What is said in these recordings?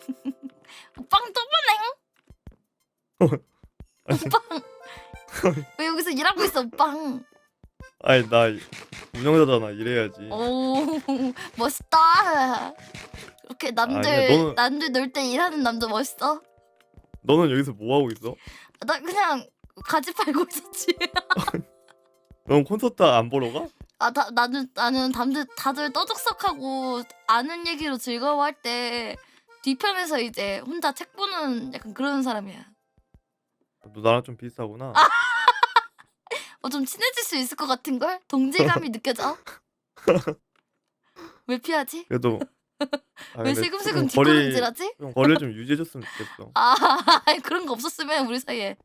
오빵 또 보내. 오빵. 왜 여기서 일하고 있어 오빵? 아니 나 운영자잖아 이래야지 오 멋있다. 이렇게 남들 아니야, 너는- 남들 놀 때 일하는 남자 멋있어. 너는 여기서 뭐 하고 있어? 나 그냥 가지 팔고 있었지. 넌 콘서트 안 보러 가? 아, 다, 나는 나는 다들 다들 떠들썩하고 아는 얘기로 즐거워할 때 뒤편에서 이제 혼자 책 보는 약간 그런 사람이야. 너 나랑 좀 비슷하구나 어 좀 친해질 수 있을 것 같은 걸 동질감이 느껴져. 왜 피하지? 그래도 아, 왜 근데 슬금슬금 좀 거리 뒷걸음질하지? 좀 거리를 좀 유지해줬으면 좋겠어 아 그런 거 없었으면 우리 사이에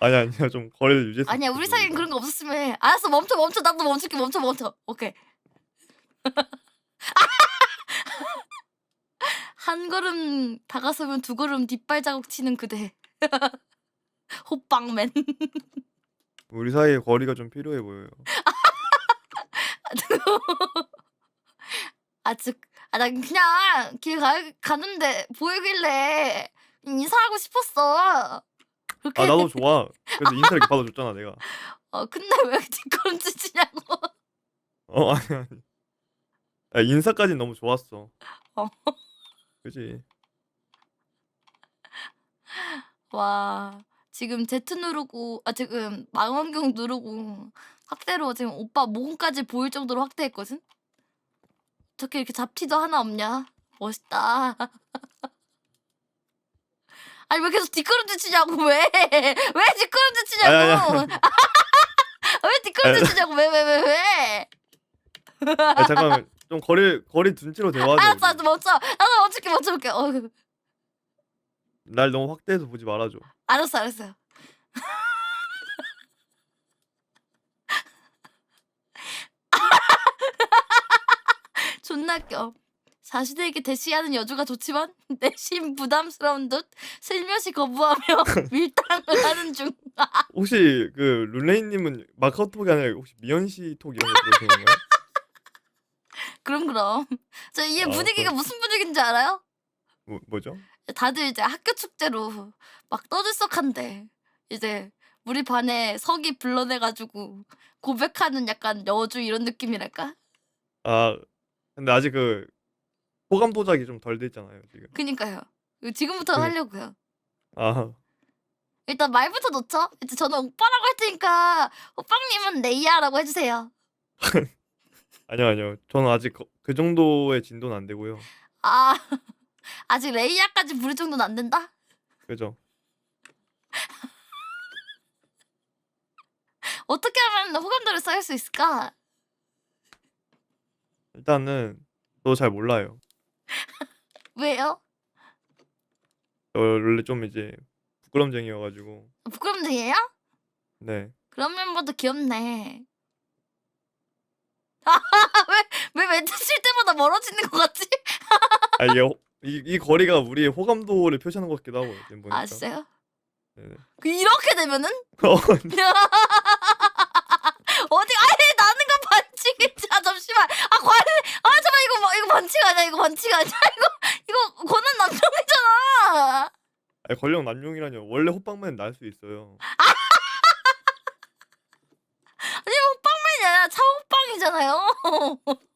아니 아니야 좀 거리를 유지했으면 아니야 우리 사이엔 그런 거 없었으면 해. 알았어 멈춰 멈춰 나도 멈출게 멈춰 멈춰 오케이 한 걸음 다가서면 두 걸음 뒷발자국 치는 그대. 호빵맨. 우리 사이에 거리가 좀 필요해 보여요. 아즉 아나 그냥 길 가, 가는데 보이길래 인사하고 싶었어. 그렇게. 아 나도 좋아. 그래서 인사를 이렇게 받아줬잖아 내가. 어 근데 왜 뒷걸음질 치냐고. 어 아니 아니. 아, 인사까지 너무 좋았어. 어. 그지 와 지금 Z 누르고 아 지금 망원경 누르고 확대로 지금 오빠 모공까지 보일 정도로 확대했거든. 어떻게 이렇게 잡티도 하나 없냐? 멋있다. 아니 왜 계속 뒷걸음질 치냐고 왜? 왜 뒷걸음질 치냐고? 아니, 아니, 아니. 왜 뒷걸음질 치냐고 왜 왜 왜 왜? 아 잠깐만 좀 거리 거리 둔 채로 대화하자 알았어 우리. 알았어 멈춰. 나도 멈출게 멈춰볼게. 어, 날 너무 확대해서 보지 말아줘 알았어 알았어. 존나 껴. 자신에게 대시하는 여주가 좋지만 내심 부담스러운 듯 슬며시 거부하며 밀당을 하는 중. 혹시 그 룰레이님은 마카오톡이 아니라 혹시 미연시톡 이런 거 들으시는 건가요? 그럼 그럼. 저이 아, 분위기가 그럼. 무슨 분위기인지 알아요? 뭐, 뭐죠? 다들 이제 학교 축제로 막 떠들썩한데 이제 우리 반에 석이 불러내가지고 고백하는 약간 여주 이런 느낌이랄까? 아 근데 아직 그 호감 도작이 좀 덜 됐잖아요 지금 그니까요. 지금부터 그- 하려고요. 아 일단 말부터 놓죠. 이제 저는 오빠라고 할 테니까 오빵님은 네이야라고 해주세요. 아니요 아니요 저는 아직 그, 그 정도의 진도는 안 되고요 아 아직 레이야까지 부를 정도는 안 된다? 그죠? 어떻게 하면 호감도를 쌓을 수 있을까? 일단은 저잘 몰라요 왜요? 저 원래 좀 이제 부끄럼쟁이여가지고 부끄럼쟁이에요? 네 그런 멤버도 귀엽네. 왜왜 멘트 칠 때마다 멀어지는 것 같지? 아 이게 호- 이, 이 거리가 우리의 호감도를 표시하는 것 같기도 하고 지금 보니까. 아 진짜요? 네네. 그 이렇게 되면은? 어, 어디 아니 나는 건 반칙이지. 아 잠시만. 아 과연 아 잠깐 이거 뭐 이거 반칙 아니야? 이거 반칙 아니야? 이거 이거 권한 남성이잖아. 아니 권력 남용이라뇨. 원래 호빵맨 날 수 있어요. 아니 호빵맨이 아니라 차 호빵이잖아요.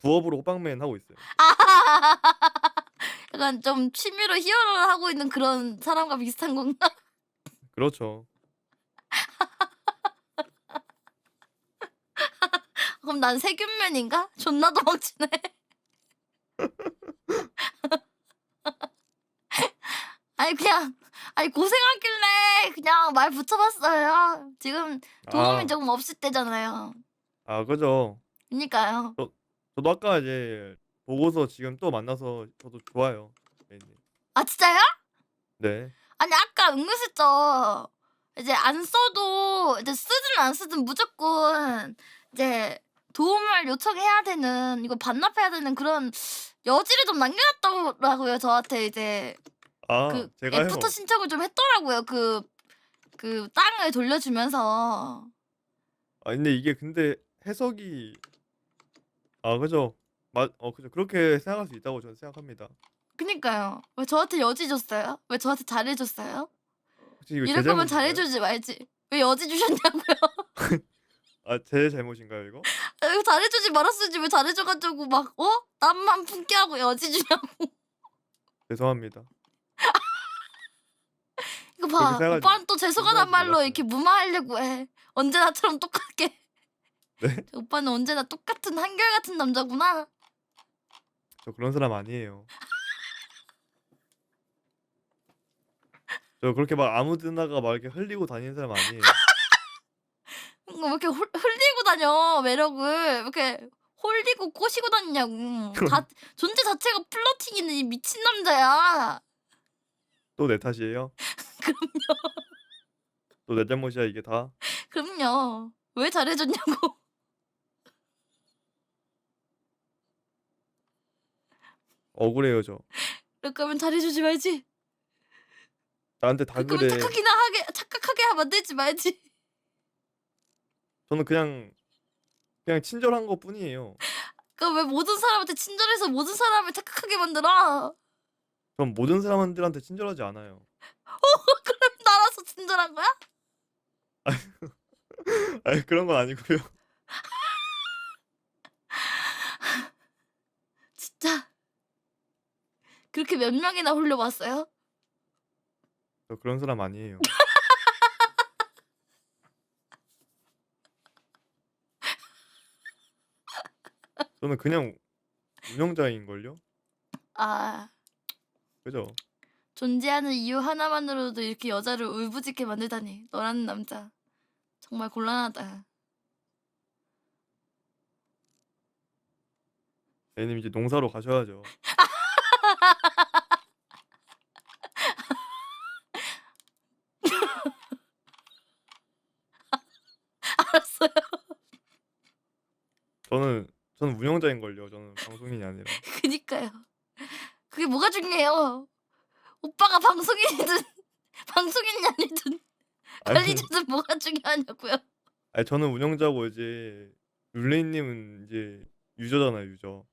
부업으로 호빵맨 하고 있어요. 아 약간 좀 취미로 히어로를 하고 있는 그런 사람과 비슷한 건가? 그렇죠. 그럼 난 세균맨인가? 존나 도망치네. 아니 그냥 아니 고생하길래 그냥 말 붙여봤어요. 지금 도움이 아, 조금 없을 때잖아요 아 그죠 그니까요 저도 아까 이제 보고서 지금 또 만나서 저도 좋아요 메인님. 아 진짜요? 네 아니 아까 은근슬쩍 이제 안 써도 이제 쓰든 안 쓰든 무조건 이제 도움을 요청해야 되는 이거 반납해야 되는 그런 여지를 좀 남겨놨더라고요 저한테 이제 아그 제가요 애프터 신청을 좀 했더라고요 그 그 땅을 돌려주면서 아 근데 이게 근데 해석이 아 그죠 맞어 그죠 그렇게 생각할 수 있다고 저는 생각합니다 그니까요. 왜 저한테 여지 줬어요? 왜 저한테 잘해줬어요? 혹시 이거 제 이럴 거면 잘못인가요? 잘해주지 말지. 왜 여지 주셨냐고요? 아, 제 잘못인가요, 이거? 아, 이거 잘해주지 말았어야지 왜 잘해줘가지고 막 어? 땀만 품게 하고 여지 주냐고. 죄송합니다. 이거 봐. 그렇게 생각하지- 오빠는 또 죄송하단 말로. 이렇게 무마하려고 해. 언제 나처럼 똑같게. 네? 오빠는 언제나 똑같은 한결같은 남자구나. 저 그런 사람 아니에요. 저 그렇게 막 아무 데나가 막 이렇게 흘리고 다니는 사람 아니에요. 이거 왜 이렇게 홀- 흘리고 다녀 매력을 왜 이렇게 홀리고 꼬시고 다니냐고. 자, 존재 자체가 플러팅이는 이 미친 남자야. 또 내 탓이에요? 그럼요. 또 내 잘못이야 이게 다? 그럼요. 왜 잘해줬냐고. 억울해요 저. 그럴 거면 잘해주지 말지. 나한테 다 그래. 거면 착하기나 하게 착각하게 만들지 말지. 저는 그냥 그냥 친절한 것 뿐이에요. 그왜 모든 사람한테 친절해서 모든 사람을 착각하게 만들어? 전 모든 사람들한테 친절하지 않아요. 그럼 나라서 친절한 거야? 아니 그런 건 아니고요. 진짜 그렇게 몇 명이나 홀려봤어요? 저 그런 사람 아니에요. 저는 그냥 운영자인 걸요. 아 그죠? 존재하는 이유 하나만으로도 이렇게 여자를 울부짖게 만들다니 너라는 남자 정말 곤란하다. 애님 이제 농사로 가셔야죠. 알았어요. 저는 저는 운영자인 걸요. 저는 방송인이 아니라. 그니까요. 그게 뭐가 중요해요? 오빠가 방송인이든 방송인이 아니든 아니, 관리자든 뭐가 중요하냐고요. 아니 저는 운영자고 이제 룰레이님은 이제 유저잖아요 유저.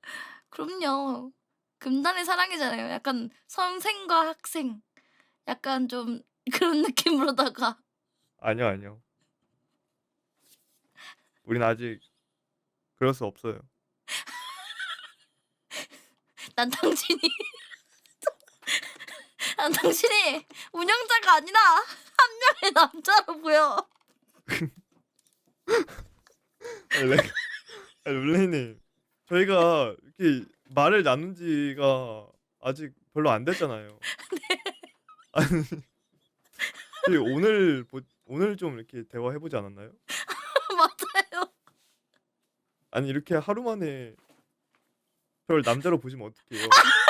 그럼요. 금단의 사랑이잖아요. 약간 선생과 학생. 약간 좀 그런 느낌으로다가 아니요 아니요. 우린 아직 그럴 수 없어요. 난 당신이 난 당신이 운영자가 아니라 한 명의 남자로 보여. 아니, 레... 아니 룰레이님 저희가 이렇게 말을 나눈 지가 아직 별로 안 됐잖아요. 아니 저희 오늘 보... 오늘 좀 이렇게 대화해 보지 않았나요? 아니 이렇게 하루 만에 별 남자로 보시면 어떡해요?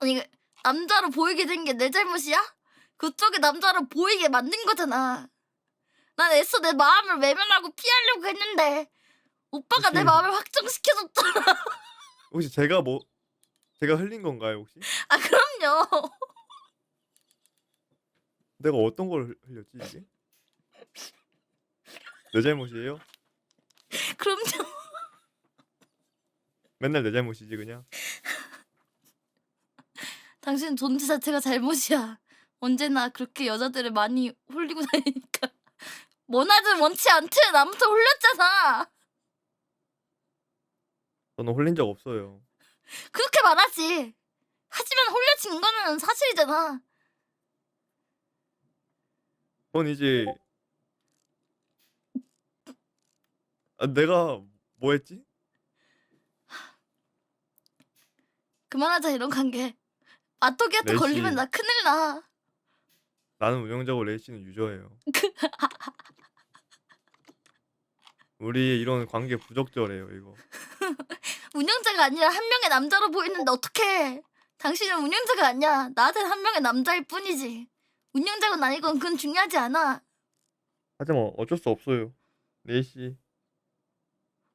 아니 그 남자로 보이게 된 게 내 잘못이야? 그쪽이 남자로 보이게 만든 거잖아. 난 애써 내 마음을 외면하고 피하려고 했는데 오빠가 내 혹시- 마음을 확정시켜줬잖아. 혹시 제가 뭐 제가 흘린 건가요 혹시? 아 그럼요. 내가 어떤 걸 흘- 흘렸지 이게? 내 잘못이에요? 그럼요. 맨날 내 잘못이지 그냥. 당신 존재 자체가 잘못이야. 언제나 그렇게 여자들을 많이 홀리고 다니니까. 원하든 원치 않든 아무튼 홀렸잖아. 저는 홀린 적 없어요. 그렇게 말하지. 하지만 홀려진 거는 사실이잖아. 이제 아, 내가 뭐 했지? 그만하자 이런 관계. 마토기한테 레이씨. 걸리면 나 큰일 나. 나는 운영자고 레이 씨는 유저예요. 우리 이런 관계 부적절해요 이거. 운영자가 아니라 한 명의 남자로 보이는데 어떡해. 당신은 운영자가 아니야. 나한테는 한 명의 남자일 뿐이지. 운영자건 아니건 그건 중요하지 않아. 하지만 뭐 어쩔 수 없어요. 네시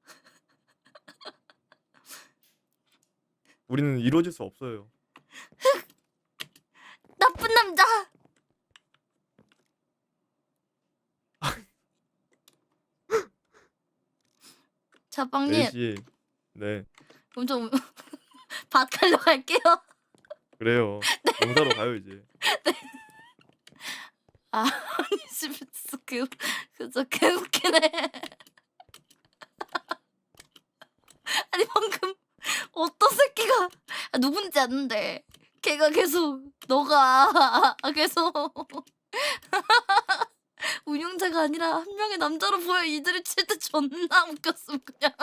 우리는 이루어질 수 없어요. 나쁜 남자. 자빵님, 네시 네. 그럼 좀 밭 갈러 갈게요. 그래요. 농사로 가요 이제. 아니 진짜 그 그저 개웃기네. 아니 방금 어떤 새끼가 아, 누군지 아는데 걔가 계속 너가 계속 운영자가 아니라 한 명의 남자로 보여 이들이 칠때 존나 웃겼음 그냥